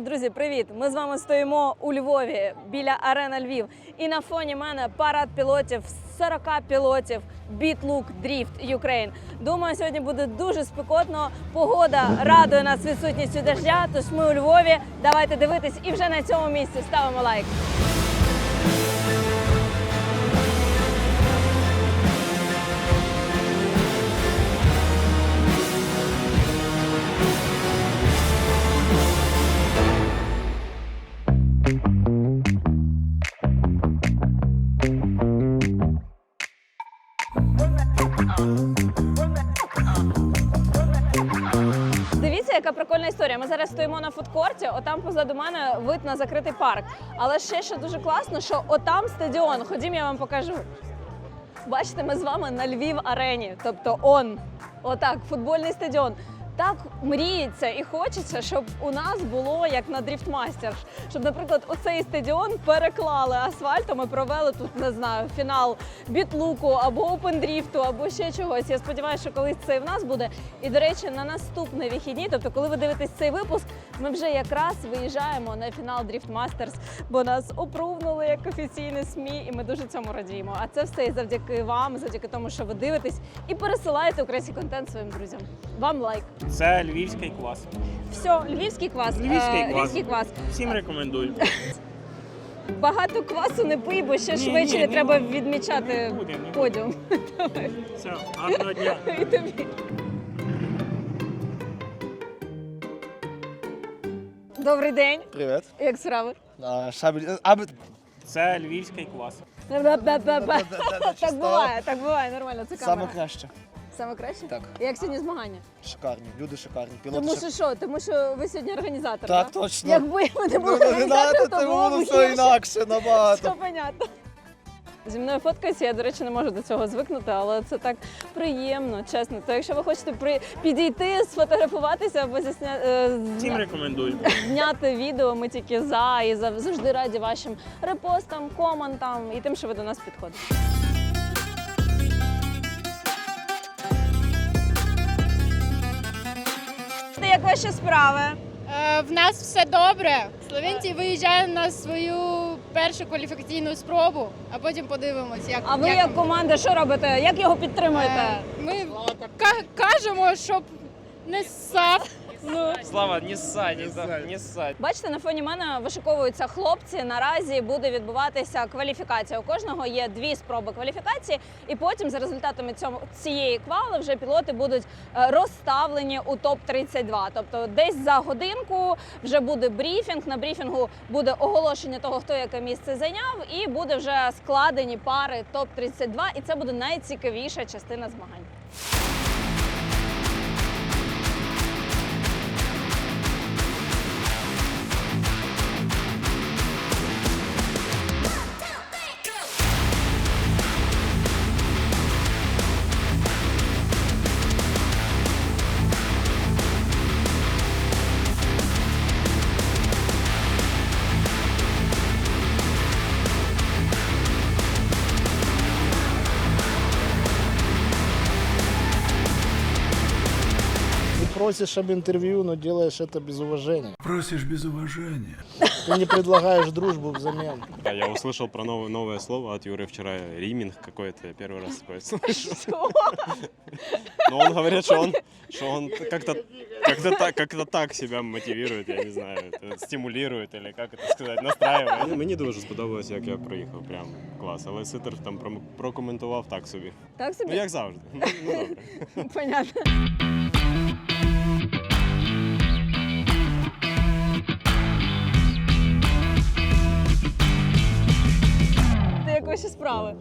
Друзі, привіт! Ми з вами стоїмо у Львові біля арена Львів. І на фоні мене парад пілотів, 40 пілотів Бітлук Дріфт Юкрейн. Думаю, сьогодні буде дуже спекотно. Погода радує нас відсутністю дождя. Тож ми у Львові. Давайте дивитись і вже на цьому місці ставимо лайк. Дивіться, яка прикольна історія. Ми зараз стоїмо на фудкорті, отам позаду мене вид на закритий парк. Але ще що дуже класно, що отам стадіон. Ходім, я вам покажу. Бачите, ми з вами на Львів арені, тобто он, отак, футбольний стадіон. Так мріється і хочеться, щоб у нас було як на Дріфтмастер. Щоб, наприклад, оцей стадіон переклали асфальтом і провели тут, не знаю, фінал бітлуку або опендріфту, або ще чогось. Я сподіваюся, що колись це і в нас буде. І до речі, на наступні вихідні, тобто, коли ви дивитесь цей випуск, ми вже якраз виїжджаємо на фінал Masters, бо нас опрувнули як офіційне СМІ, і ми дуже цьому радіємо. А це все і завдяки вам, завдяки тому, що ви дивитесь і пересилаєте український контент своїм друзям. Вам лайк. Це львівський квас. Все, львівський квас. Львівський Е, квас. львівський квас. Всім рекомендую. Багато квасу не пий, бо ще ж Ні, ввечері ні, ні. треба відмічати Не буде, не буде. подіум. Все, гарного дня. І тобі. Добрий день. Привет. Як справи? А, шабель... Аби... Це львівський квас. Бе-бе-бе-бе. Так буває, так буває, нормально, це камера. Саме краще. Саме краще? Так. Як сьогодні змагання? Шикарні. Люди шикарні. Пілоти Тому шик- що що? Тому що ви сьогодні організатор, Так, да? точно. Якби ви не були Ну, організатором, то це було б все гірше. інакше Все набагато. понятно. Зі мною фоткаються, я, до речі, не можу до цього звикнути, але це так приємно, чесно. То якщо ви хочете при... підійти, сфотографуватися або засня... е, Всім рекомендую. зняти відео, ми тільки за і зав- завжди раді вашим репостам, коментам і тим, що ви до нас підходите. Як ваші справи? Е, В нас все добре. Словенці виїжджає на свою першу кваліфікаційну спробу, а потім подивимось, як А ви як команда що робите? Як його підтримуєте? Е, Ми ка- кажемо, щоб не ссав. Ну, Слава, не ссать, не, не ссать. Бачите, на фоні мене вишиковуються хлопці. Наразі буде відбуватися кваліфікація. У кожного є дві спроби кваліфікації, і потім за результатами цього цієї квали вже пілоти будуть е, розставлені у топ 32 Тобто, десь за годинку вже буде брифінг. На брифінгу буде оголошення того, хто яке місце зайняв, і буде вже складені пари топ 32 І це буде найцікавіша частина змагань. просишь об интервью, но делаешь это без уважения. Просишь без уважения. Ты не предлагаешь дружбу взамен. Да, я услышал про новое, новое слово от Юры вчера. Риминг какой-то. Я первый раз такое слышу. Но он говорит, что он, что он как-то как-то так, как-то так себя мотивирует, я не знаю, это стимулирует или как это сказать, настраивает. Мені дуже сподобалось, як я проїхав. Прям клас. Але Ситер там пром- прокоментував так собі. Так Ну собі як завжди. Ну, ну добре. понятно. Ваші справи?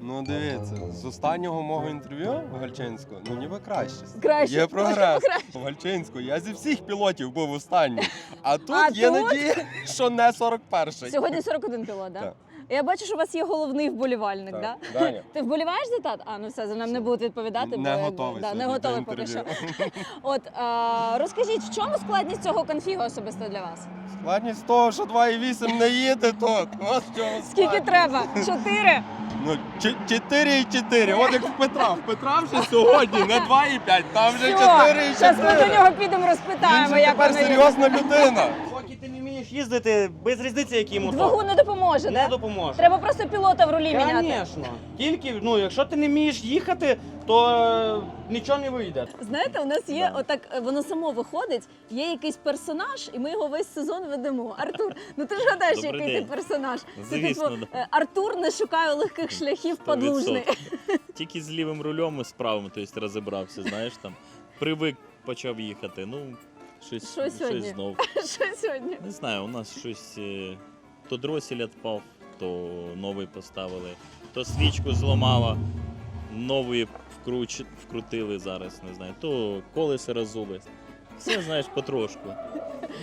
Ну дивіться, з останнього мого інтерв'ю в Гальчинську, ну ніби краще. Краще. Є прогрес. В Гальчинську я зі всіх пілотів був останній. А тут А є тут? надія, що не 41-й. Сьогодні 41 пілот, так? Так. Я бачу, що у вас є головний вболівальник, Так, так? Даня. Ти вболіваєш за тат? А, ну все, за нам не будуть відповідати, бо Не якби, готовий да, не готовий поки що. інтерв'ю. От а, розкажіть, в чому складність цього конфігу особисто для вас? Складність того, що 2,8 не їде. Ось в Скільки складність. треба? Чотири? Ну, 4,4. От як в Петра. В Петра вже сьогодні не 2,5, там вже Все, 4,4. зараз ми до нього підемо Він розпитаємо, же як тепер воно є. серйозна людина. Поки ти не вмієш їздити, без різниці, який мотор. Двигун не допоможе, не да? допоможе. Треба просто пілота в рулі міняти. Звісно. Тільки, ну, якщо ти не вмієш їхати, то е, нічого не вийде. Знаєте, у нас є отак, е, воно само виходить, є якийсь персонаж, і ми його весь сезон ведемо. Артур, ну ти ж гадаєш, Добрий який ти день. персонаж. Це Звісно, типу, да. е, Артур не шукає легких шляхів подлужний. Тільки з лівим рулем і з правим, тобто розібрався, знаєш там. Привик почав їхати. Ну, щось, Що сьогодні? щось знов. Що сьогодні? Не знаю, у нас щось. е, То дросель відпав, то новий поставили, то свічку зламала, новий вкруч... вкрутили зараз, не знаю, то колеса розули. Все, знаєш, потрошку.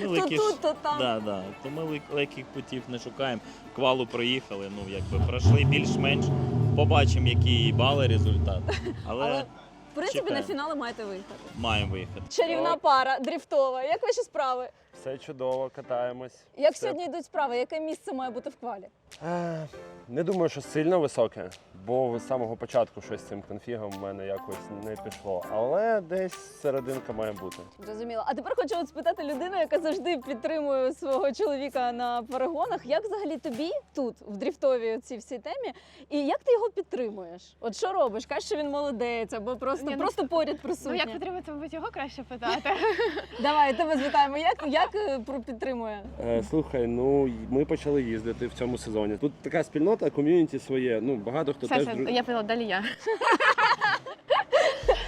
Ми То тут, то там. Да, да. То ми лек- легких путів не шукаємо. Квалу проїхали, ну якби пройшли більш-менш. Побачимо, які бали результат. Але, Але в принципі на фінали маєте виїхати. маємо виїхати. Чарівна пара, дріфтова. Як ваші справи? Все чудово, катаємось. Як Все. сьогодні йдуть справи? Яке місце має бути в квалі? Е, Не думаю, що сильно високе, бо з самого початку щось з цим конфігом в мене якось не пішло. Але десь серединка має бути. Зрозуміло. А тепер хочу от спитати людину, яка завжди підтримує свого чоловіка на перегонах. Як взагалі тобі тут, в дріфтовій цій всій темі, і як ти його підтримуєш? От що робиш? Кажеш, що він молодець, або просто, Ні, ну, просто поряд Ну присутній. як підтримати, мабуть, його краще питати. Давай, тебе звітаємо. Як, як е, про- підтримує? Е, слухай, ну ми почали їздити в цьому сезоні. Тут така спільнота, ком'юніті своє. Ну багато хто теж я поняла, далі я.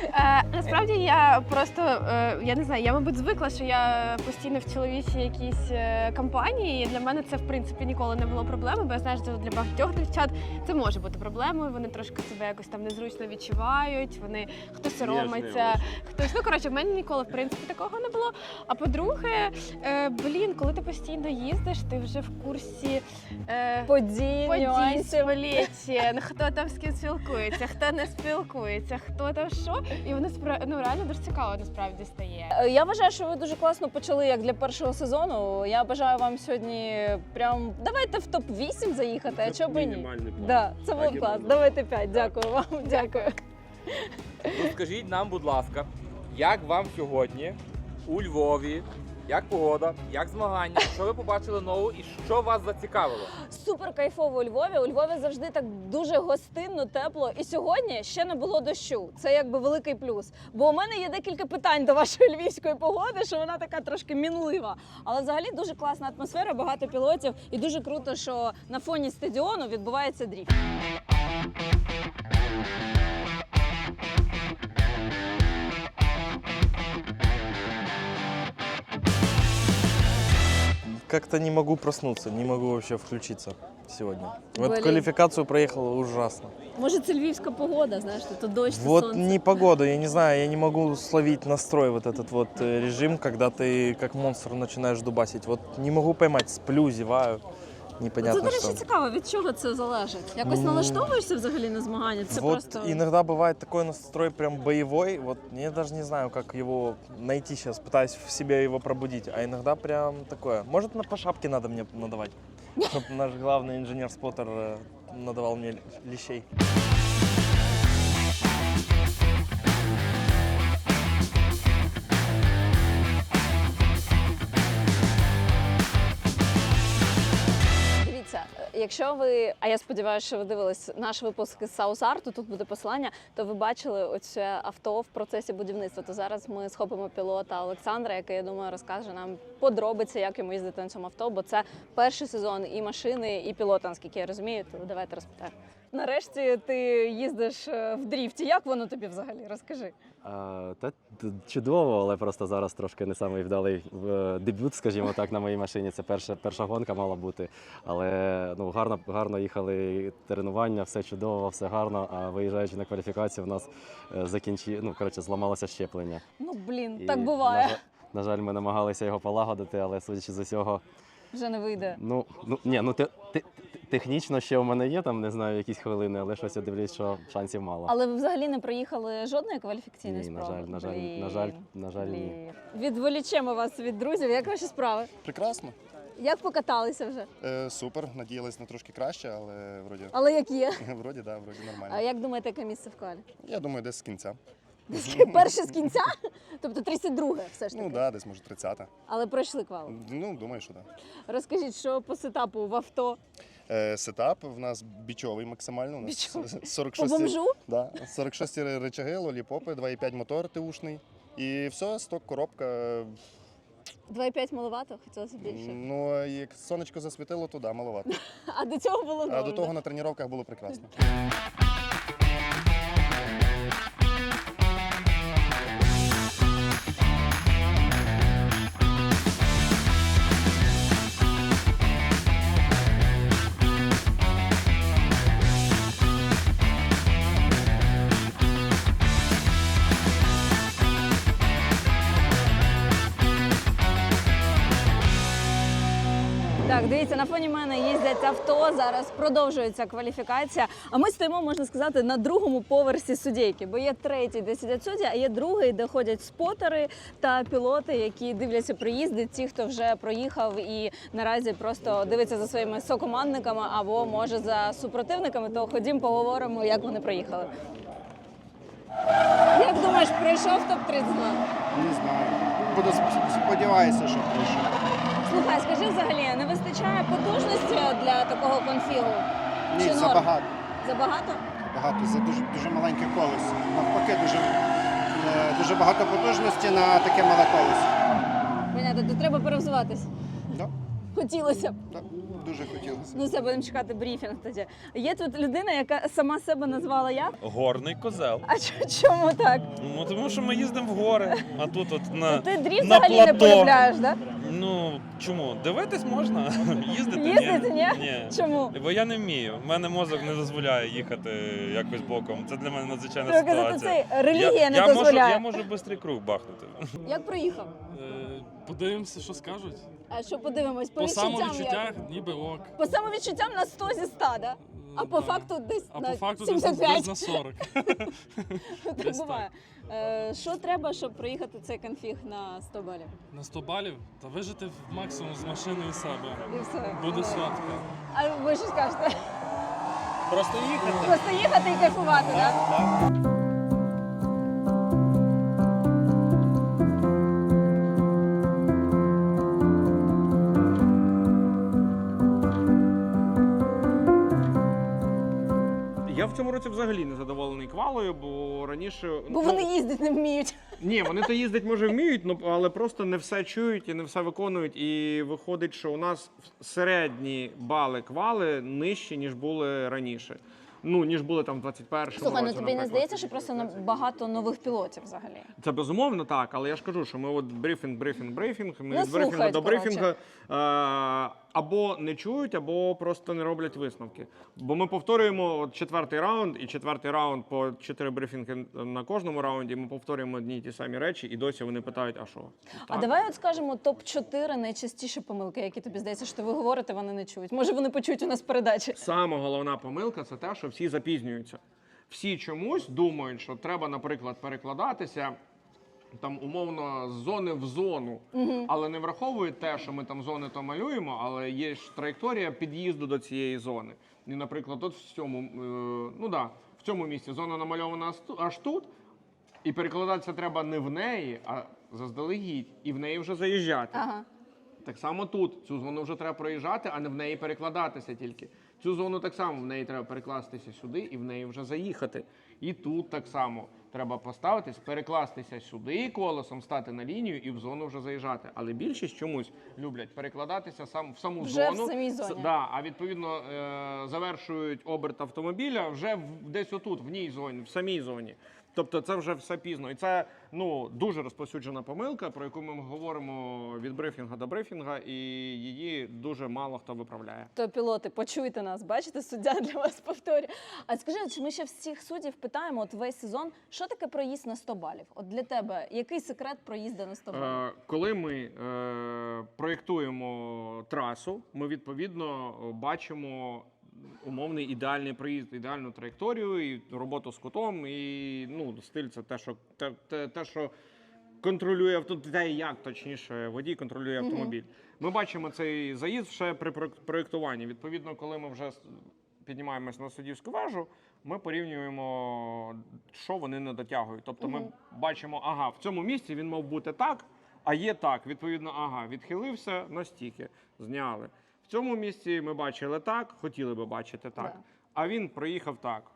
Е, насправді я просто е, я не знаю, я мабуть звикла, що я постійно в чоловічій якійсь е, компанії. І для мене це в принципі ніколи не було проблеми, бо я знаю, що для багатьох дівчат це може бути проблемою. Вони трошки себе якось там незручно відчувають. Вони хтось соромиться, хтось ну коротше, в мене ніколи в принципі такого не було. А по-друге, е, блін, коли ти постійно їздиш, ти вже в курсі. Е, Подій, Подій, нюансів. сплетен, хто там з ким спілкується, хто не спілкується, хто там що. І воно спра- ну, реально дуже цікаво насправді стає. Е, Я вважаю, що ви дуже класно почали як для першого сезону. Я бажаю вам сьогодні прям давайте в топ 8 заїхати, а Це чого б ні? план. Да, це був клас. Давайте 5. Дякую вам. Дякую. Розкажіть нам, будь ласка, як вам сьогодні у Львові? Як погода, як змагання, що ви побачили нового і що вас зацікавило? Супер кайфово у Львові. У Львові завжди так дуже гостинно, тепло. І сьогодні ще не було дощу. Це якби великий плюс. Бо у мене є декілька питань до вашої львівської погоди, що вона така трошки мінлива. Але взагалі дуже класна атмосфера, багато пілотів, і дуже круто, що на фоні стадіону відбувається дріфт. Как-то не могу проснуться, не могу вообще включиться сегодня. Вот Блин. квалификацию проехала ужасно. Може, це львівська погода, знаєш, то дощ, то Вот сонце. не погода, я не знаю, я не могу словить настрой вот этот вот э, режим, когда ты как монстр начинаешь дубасить. Вот не могу поймать, сплю, зеваю, Це, непонятно до речі, что. цікаво, від чого це залежить? Якось Ну, налаштовуєшся взагалі на змагання? Це вот просто иногда бывает такой настрой прям боевой, вот я даже не знаю, как его найти сейчас, пытаюсь в себе его пробудить, а иногда прям такое. Может, на по шапке надо мне надавать, чтобы наш главный инженер-споттер э, надавал мне лещей. Якщо ви, а я сподіваюся, що ви дивились наш випуск з Саусарту, тут буде посилання, то ви бачили оце авто в процесі будівництва. То зараз ми схопимо пілота Олександра, який я думаю розкаже нам подробиці, як йому їздити на цьому авто, бо це перший сезон і машини, і пілота, наскільки я розумію. То давайте розпитаю. Нарешті ти їздиш е, в дріфті. Як воно тобі взагалі? Розкажи. Та чудово, але просто зараз трошки не самий вдалий дебют, скажімо так, на моїй машині. Це перша, перша гонка мала бути. Але ну, гарно, гарно їхали тренування, все чудово, все гарно. А виїжджаючи на кваліфікацію, в нас е, закінчи... ну, коротше, зламалося щеплення. Ну блін, І, так буває. На, жаль- на жаль, ми намагалися його полагодити, але судячи з усього, Вже не вийде. ну, ну, ні, ну те, те, технічно ще у мене є там, не знаю, якісь хвилини, але щось я дивлюсь, що шансів мало. Але ви взагалі не проїхали жодної кваліфікаційної Ні, на спроби? жаль, на жаль, Блін, на жаль, на жаль, ні. Відволічемо вас від друзів. Як ваші справи? Прекрасно. Як покаталися вже? Е, супер. Надіялись на трошки краще, але вроді, Але як є? вроді, да, вроді А як думаєте, яке місце в квалі? Я думаю, десь з кінця. Десь перше з кінця? Тобто 32 все ж таки. Ну да, десь може 30-та. Але пройшли квал. Ну, думаю, що так. Розкажіть, що по сетапу в авто? Е, сетап в нас бічовий максимально. У нас Бічовий? 46 По бомжу? Да, 46 речаги, лоліпопи, 2,5 мотор ТУшний. І все, сток, коробка. 2,5 маловато, хотілося більше. Ну, як сонечко засвітило, то да, маловато. А до цього було А до того на тренуваннях було прекрасно. дивіться, на фоні мене їздять авто. Зараз продовжується кваліфікація. А ми стоїмо, можна сказати, на другому поверсі судейки, бо є третій, де сидять судді, а є другий, де ходять спотери та пілоти, які дивляться приїзди. Ті, хто вже проїхав і наразі просто дивиться за своїми сокомандниками або може за супротивниками. То ходім, поговоримо, як вони проїхали. Як думаєш, пройшов топ 32 Не знаю. Буду сподіваюся, що прийшов. Слухай, скажи взагалі, не вистачає потужності для такого конфігу? Ні, Чи норм? забагато. Забагато? Багато. За дуже, дуже маленьке колесо. Навпаки, дуже, е, дуже багато потужності на таке мале колесо. Понятно, то треба перевзуватись. Да. Хотілося б. Так, дуже хотілося. Ну все, будемо чекати брифінг тоді. Є тут людина, яка сама себе назвала як? Горний козел. А чо- чому так? Ну тому що ми їздимо в гори, а тут от на. Ти дріфт на взагалі не плато. полюбляєш, так? Ну чому? Дивитись можна? Їздити Їздити, ні? ні? Чому? Бо я не вмію. У мене мозок не дозволяє їхати якось боком. Це для мене надзвичайна Треба казати, ситуація. це релігія я, не я дозволяє. Можу, я можу бистрий круг бахнути. Як проїхав? Подивимося, що скажуть. А що подивимось? По, По відчуттям самовідчуттях як? ніби ок. По самовідчуттям на 100 зі 100, да? А по Да. факту десь А на по факту десь, 75. десь на 40. так буває. Е, Що треба, щоб проїхати цей конфіг на 100 балів? На 100 балів та вижити в максимум з машини і себе. І все. Буде сотка. А ви що скажете? Просто їхати. Просто їхати і кайфувати, так? Да? в році взагалі не задоволений квалою, бо раніше. Бо ну, вони їздити не вміють. Ні, вони то їздить, може, вміють, ну, але просто не все чують і не все виконують. І виходить, що у нас середні бали квали нижчі, ніж були раніше. Ну, ніж були там в 21-му Слухай, ну тобі не наприклад. здається, що просто на- багато нових пілотів взагалі. Це безумовно так, але я ж кажу, що ми от брифінг, брифінг, брифінг, ми Не від брифінгу слухають, до коротше. е, або не чують, або просто не роблять висновки. Бо ми повторюємо от четвертий раунд, і четвертий раунд по чотири брифінги на кожному раунді. Ми повторюємо одні й ті самі речі, і досі вони питають, а що? А Так. давай от скажемо топ-4 найчастіші помилки, які тобі здається, що ви говорите, вони не чують. Може, вони почують у нас передачі. Саме головна помилка це те, що всі запізнюються. Всі чомусь думають, що треба, наприклад, перекладатися там умовно з зони в зону, але не враховують те, що ми там зони то малюємо, але є ж траєкторія під'їзду до цієї зони. І, наприклад, от в цьому, е, ну да, в цьому місці зона намальована аж аж тут, і перекладатися треба не в неї, а заздалегідь, і в неї вже заїжджати. Ага. Так само тут цю зону вже треба проїжджати, а не в неї перекладатися тільки. Цю зону так само в неї треба перекластися сюди і в неї вже заїхати. І тут так само треба поставитись, перекластися сюди колесом, стати на лінію і в зону вже заїжджати. Але більшість чомусь люблять перекладатися сам в саму Вже в зону. самій С- Да, а відповідно е, завершують оберт автомобіля вже в, десь отут, в ній зоні, в самій зоні. Тобто це вже все пізно. І це ну дуже розповсюджена помилка, про яку ми говоримо від брифінга до брифінга, і її дуже мало хто виправляє. То пілоти, почуйте нас, бачите, суддя для вас повторює. А скажи, чи ми ще всіх суддів питаємо от весь сезон, що таке проїзд на 100 балів? От для тебе який секрет проїзду на 100 балів? Е, коли ми е, проєктуємо трасу, ми відповідно бачимо умовний ідеальний проїзд, ідеальну траєкторію, і роботу з кутом, і ну, стиль це те, що те, те, те що контролює авто, те, як точніше водій контролює автомобіль. Ми бачимо цей заїзд ще при проєктуванні. Відповідно, коли ми вже піднімаємось на суддівську вежу, ми порівнюємо, що вони не дотягують. Тобто ми бачимо, ага, в цьому місці він мав бути так, а є так. Відповідно, ага, відхилився настільки, зняли. В цьому місці ми бачили так, хотіли би бачити так. Да. А він проїхав так.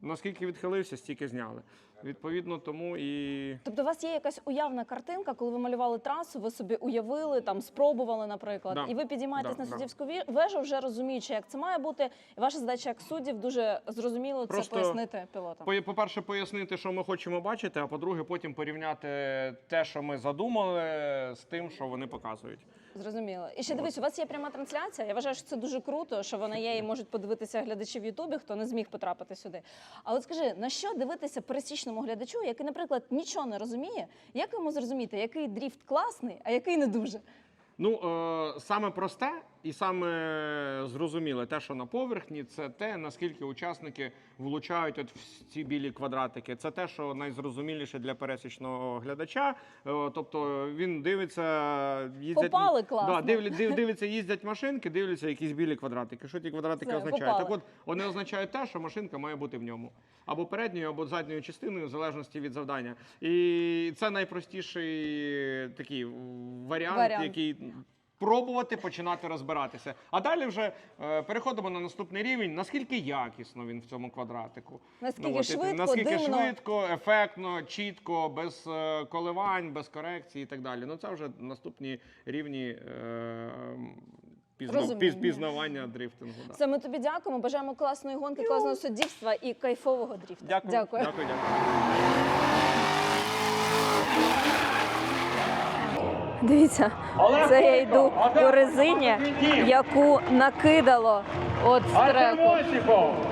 Наскільки відхилився, стільки зняли. Відповідно, тому і Тобто у вас є якась уявна картинка, коли ви малювали трасу, ви собі уявили, там спробували, наприклад, Да. і ви підіймаєтесь Да, на да. суддівську ві- вежу, вже розуміючи, як це має бути. І ваша задача як суддів дуже зрозуміло Просто це пояснити пілотам. По- По-перше, пояснити, що ми хочемо бачити, а по-друге, потім порівняти те, що ми задумали, з тим, що вони показують. Зрозуміло. І ще дивись, у вас є пряма трансляція. Я вважаю, що це дуже круто, що вона є і можуть подивитися глядачі в Ютубі, хто не зміг потрапити сюди. А от скажи, на що дивитися пересічному глядачу, який, наприклад, нічого не розуміє, як йому зрозуміти, який дріфт класний, а який не дуже? Ну, е, саме просте і саме зрозуміле, те, що на поверхні, це те, наскільки учасники влучають от в ці білі квадратики. Це те, що найзрозуміліше для пересічного глядача. Е, тобто він дивиться, їздять. Попали класно. Да, дивля- див, дивиться, їздять машинки, дивляться якісь білі квадратики. Що ті квадратики Все, означають? попали. Так от вони означають те, що машинка має бути в ньому. Або передньою, або задньою частиною, в залежності від завдання. І це найпростіший такий варіант, Варіант. який пробувати починати розбиратися. А далі вже е, переходимо на наступний рівень. Наскільки якісно він в цьому квадратику? Наскільки от, швидко, наскільки дивно. швидко, ефектно, чітко, без е, коливань, без корекцій і так далі. Ну це вже наступні рівні. Е, Пізно, Розуміння. піз, пізнавання дрифтингу. Да. Все, ми тобі дякуємо. Бажаємо класної гонки, класного суддівства і кайфового дріфту. Дякую. Дякую. дякую, дякую. Дивіться, це я йду по резині, яку накидало от з треку.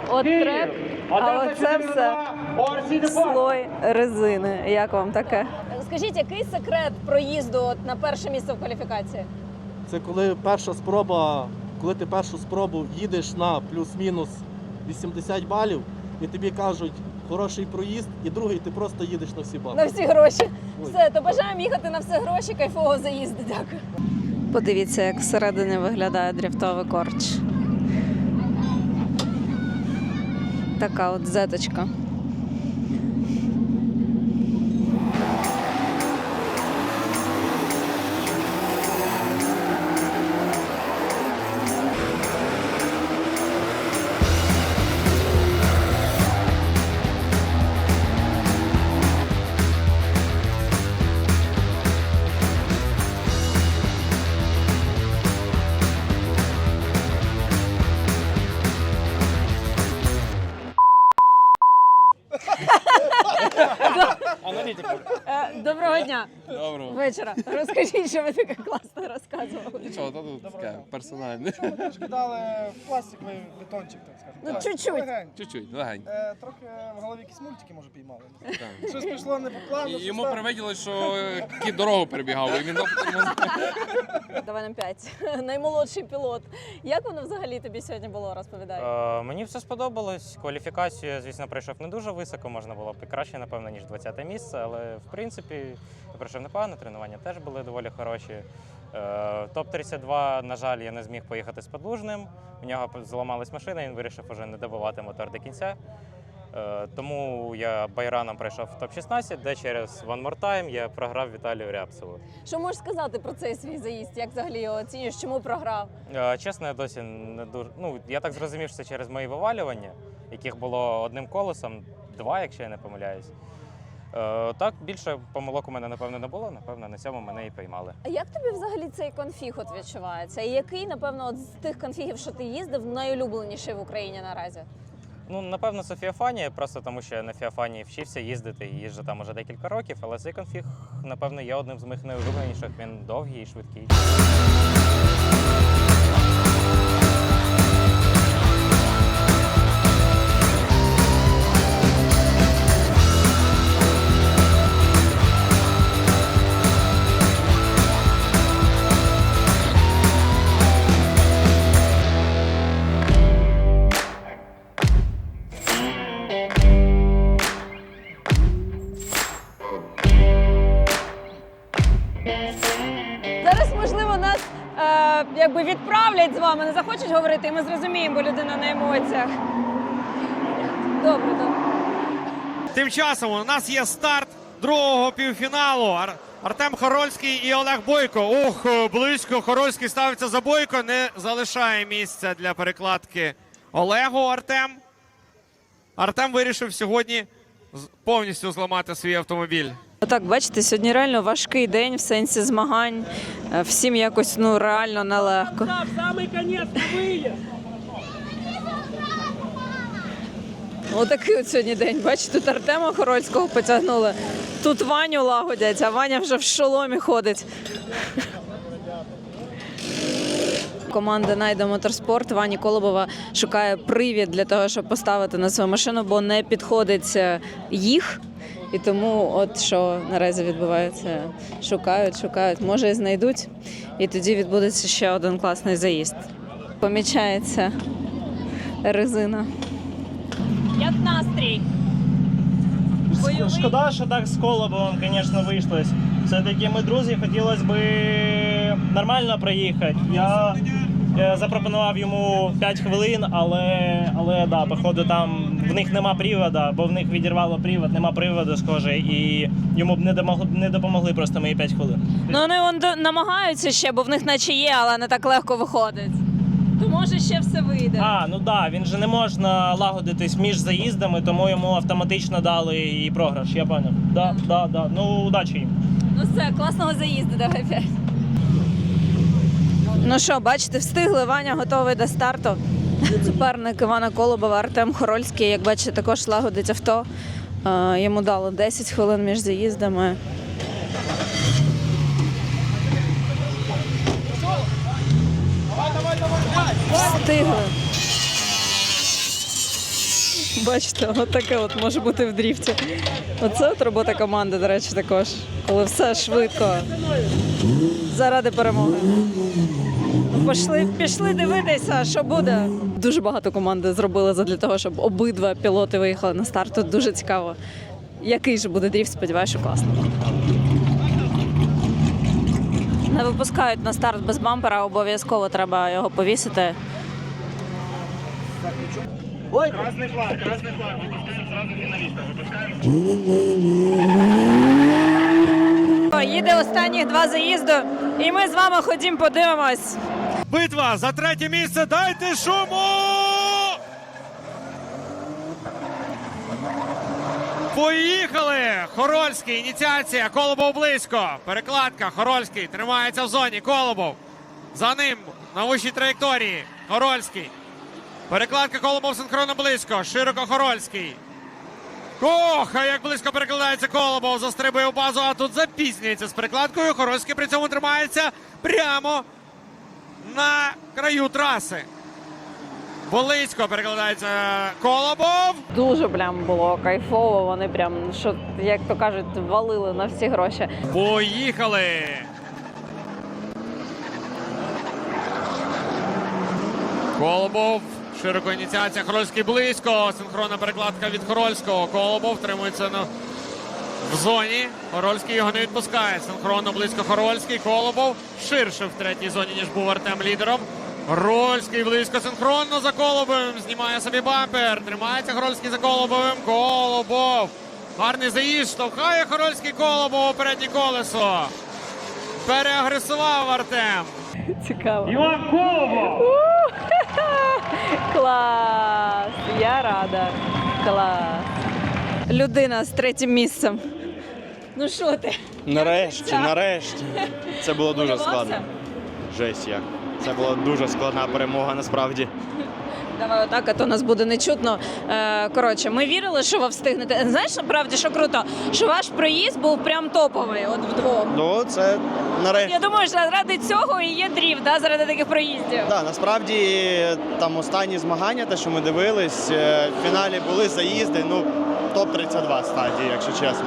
От трек, а оце все слой резини. Як вам таке? Скажіть, який секрет проїзду от на перше місце в кваліфікації? Це коли перша спроба, коли ти першу спробу їдеш на плюс-мінус 80 балів, і тобі кажуть хороший проїзд, і другий ти просто їдеш на всі бали. На всі гроші. Все, то бажаємо їхати на все гроші, кайфового заїзду. Дякую. Подивіться, як всередині виглядає дріфтовий корч. Така от зеточка. Вечора. Розкажіть, що ви таке. Нічого, то тут таке персональне. Трошки дали пластиковий бетончик, так скажемо. Ну, Так, чуть-чуть. легенько. Чуть-чуть, легенько. Е, Трохи в голові якісь мультики, може, піймали. Так. Щось пішло не по плану. І щось йому привиділось, що кіт дорогу перебігав, і він Давай нам п'ять. Наймолодший пілот. Як воно взагалі тобі сьогодні було? Розповідай. Е, мені все сподобалось. Кваліфікацію, я, звісно, пройшов не дуже високо, можна було б і краще, напевно, ніж 20 місце, але в принципі я пройшов непогано, тренування теж були доволі хороші. Е, Топ-32, на жаль, я не зміг поїхати з Подлужним. У нього зламалась машина, він вирішив уже не добивати мотор до кінця. Е, Тому я байраном пройшов в топ-16, де через One More Time я програв Віталію Рябцеву. Що можеш сказати про цей свій заїзд? Як взагалі його оцінюєш? Чому програв? Е, Чесно, я досі не дуже. Ну, я так зрозумів, що це через мої вивалювання, яких було одним колесом, два, якщо я не помиляюсь. Е, Так, більше помилок у мене, напевно, не було. Напевно, на цьому мене і поймали. А як тобі взагалі цей конфіг от відчувається? І який, напевно, от з тих конфігів, що ти їздив, найулюбленіший в Україні наразі? Ну, напевно, це Фіафанія, просто тому що я на Фіафанії вчився їздити і їжджу там уже декілька років, але цей конфіг, напевно, є одним з моїх найулюбленіших. Він довгий і швидкий. Відправлять з вами, не захочуть говорити, і ми зрозуміємо, бо людина на емоціях. Добре, добре. Тим часом у нас є старт другого півфіналу. Ар- Артем Хорольський і Олег Бойко. Ух, близько Хорольський ставиться за Бойко. Не залишає місця для перекладки Олегу Артем. Артем вирішив сьогодні повністю зламати свій автомобіль. Отак, бачите, сьогодні реально важкий день в сенсі змагань. Е, Всім якось ну реально нелегко. Отакий от сьогодні день. Бачите, тут Артема Хорольського потягнули. Тут Ваню лагодять, а Ваня вже в шоломі ходить. Команда Найда Моторспорт Вані Колобова шукає привід для того, щоб поставити на свою машину, бо не підходить е, їх. І тому, от що наразі відбувається, шукають, шукають, може і знайдуть. І тоді відбудеться ще один класний заїзд. Помічається резина. Як настрій? Бойовий? Шкода, що так з Колобовим, звісно, вийшлось. Все-таки ми друзі, хотілося б нормально проїхати. Я запропонував йому 5 хвилин, але, але да, походу там в них нема привода, бо в них відірвало привод, нема приводу, схоже, і йому б не домогли, не допомогли просто мої 5 хвилин. Ну вони вон намагаються ще, бо в них наче є, але не так легко виходить. То може ще все вийде. А, ну да, він же не можна лагодитись між заїздами, тому йому автоматично дали і програш, я поняв. Да, да, да. Ну, удачі їм. Ну все, класного заїзду, давай п'ять. Ну що, бачите, встигли. Ваня готовий до старту. Суперник Івана Колобова Артем Хорольський, як бачите, також лагодить авто. Е, Йому дало 10 хвилин між заїздами. Встигли. Бачите, от таке от може бути в дріфті. Оце от робота команди, до речі, також. Коли все швидко. Заради перемоги. Пішли, пішли дивитися, що буде. Дуже багато команди зробили для того, щоб обидва пілоти виїхали на старт. Тут дуже цікаво. Який же буде дріфт, сподіваюся, класно. Не випускають на старт без бампера, обов'язково треба його повісити. Ой! Красний флаг, красний флаг, випускаємо зразу фіналіста. Випускаємо. Їде останні два заїзди, і ми з вами ходім, подивимось. Битва за третє місце. Дайте шуму! Поїхали! Хорольський, ініціація, Колобов близько. Перекладка, Хорольський тримається в зоні. Колобов. За ним на вищій траєкторії. Хорольський. Перекладка Колобов синхронно близько. Широко Хорольський. Ох, а як близько перекладається Колобов, застрибує в базу, а тут запізнюється з перекладкою. Хорольський при цьому тримається прямо на краю траси. Близько перекладається Колобов. Дуже прям було кайфово. Вони прям, що як то кажуть, валили на всі гроші. Поїхали! Колобов. Широко ініціація. Хорольський близько. Синхронна перекладка від Хорольського. Колобов тримується на... в зоні. Хорольський його не відпускає. Синхронно близько Хорольський. Колобов ширше в третій зоні, ніж був Артем лідером. Хорольський близько синхронно за Колобовим. Знімає собі бампер. Тримається Хорольський за Колобовим. Колобов. Гарний заїзд. Штовхає Хорольський Колобов у переднє колесо. Переагресував Артем. Цікаво. Іван Колобов! Клас! Я рада. Клас. Людина з третім місцем. Ну що ти? Нарешті, нарешті. Це було дуже Хвилювався? складно. Жесть як. Це була дуже складна перемога насправді. Давай отак, а то нас буде не чутно. Е, коротше, ми вірили, що ви встигнете. Знаєш, насправді, що круто, що ваш проїзд був прям топовий, от вдвох. Ну, це нарешті. Я думаю, що заради цього і є дріфт, да, заради таких проїздів. Так, насправді там останні змагання, те, що ми дивились, е, в фіналі були заїзди, ну, топ-32 стадії, якщо чесно.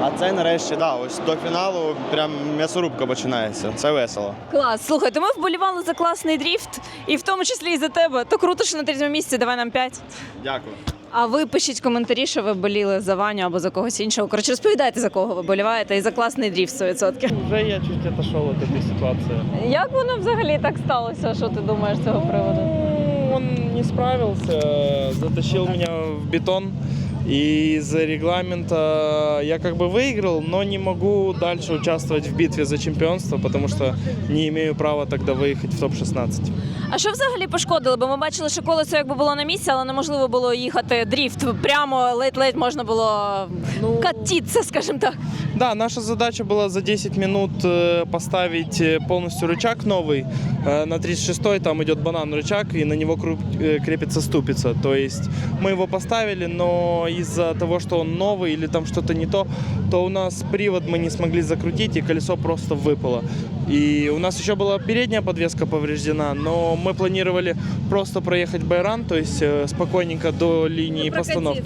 А це нарешті, да, ось до фіналу прям м'ясорубка починається. Це весело. Клас, слухайте, ми вболівали за класний дріфт, і в тому числі і за тебе. То круто, що на третьому місці. Давай нам п'ять. Дякую. А ви пишіть коментарі, що ви боліли за Ваню або за когось іншого. Коротше, розповідайте, за кого ви боліваєте і за класний дріфт 100%. Уже я чуть отошел от этой ситуации. Як воно взагалі так сталося? Що ти думаєш з цього приводу? Ну, Он не справился, затащил меня в бетон. И из-за регламента я как бы выиграл, но не могу дальше участвовать в битве за чемпионство, потому что не имею права тогда выехать в топ-16. А що взагалі пошкодили? Бо ми бачили, що колесо якби було на місці, але неможливо було їхати дріфт. Прямо ледь-ледь можна було катитися, скажімо так. Да, наша задача была за 10 минут э, поставить э, полностью рычаг новый. Э, На 36-й там идет банан рычаг, и на него кру- э, крепится ступица. То есть мы его поставили, но из-за того, что он новый или там что-то не то, то у нас привод мы не смогли закрутить, и колесо просто выпало. И у нас еще была передняя подвеска повреждена, но мы планировали просто проехать байран, то есть э, спокойненько до линии постановки.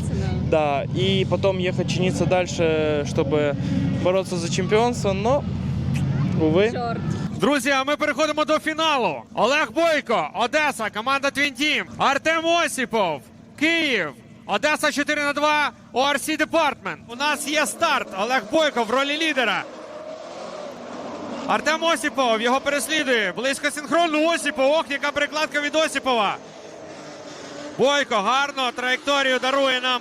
Да, и потом ехать чиниться дальше, чтобы бороться за чемпионство, но, увы. Друзі, а ми переходимо до фіналу. Олег Бойко, Одеса, команда Twin Team. Артем Осіпов, Київ. Одеса 4 на 2, ORC Department. У нас є старт. Олег Бойко в ролі лідера. Артем Осіпов його переслідує. Близько синхронно Осіпов. Ох, яка перекладка від Осіпова. Бойко гарно траєкторію дарує нам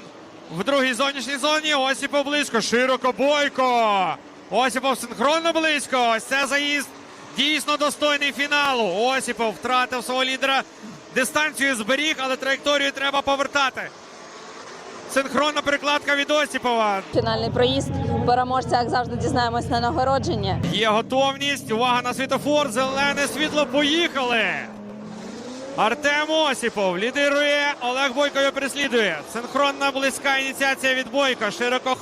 в другій зовнішній зоні. Осіпов близько. Широко Бойко. Осіпов синхронно близько. Ось це заїзд дійсно достойний фіналу. Осіпов втратив свого лідера. Дистанцію зберіг, але траєкторію треба повертати. Синхронна перекладка від Осіпова. Фінальний проїзд. Переможця, як завжди, дізнаємось на нагородження. Є готовність. Увага на світофор. Зелене світло. Поїхали. Артем Осіпов лідирує. Олег Бойко його переслідує. Синхронна близька ініціація від Бойка. Широко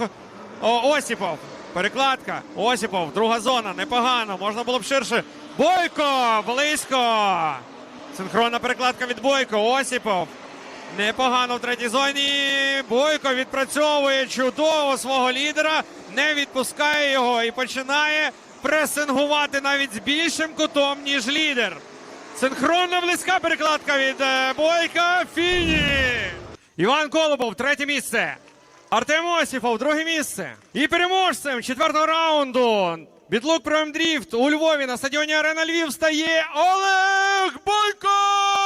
О, Осіпов. Перекладка. Осіпов. Друга зона. Непогано. Можна було б ширше. Бойко! Близько. Синхронна перекладка від Бойко. Осіпов. Непогано в третій зоні. Бойко відпрацьовує чудово свого лідера, не відпускає його і починає пресингувати навіть з більшим кутом, ніж лідер. Синхронно близька перекладка від е, Бойка. Фініш! Іван Колобов, третє місце. Артем Осіпов, друге місце. І переможцем четвертого раунду. Бітлук Пройм Дріфт у Львові на стадіоні Арена Львів стає Олег Бойко!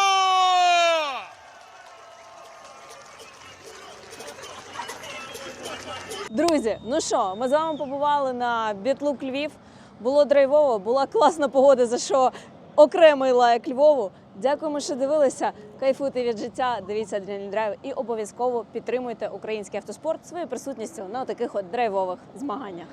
Друзі, ну що, ми з вами побували на Бітлук Львів. Було драйвово, була класна погода, за що окремий лайк Львову. Дякуємо, що дивилися. Кайфуйте від життя, дивіться Адреналін Драйв і обов'язково підтримуйте український автоспорт своєю присутністю на таких от драйвових змаганнях.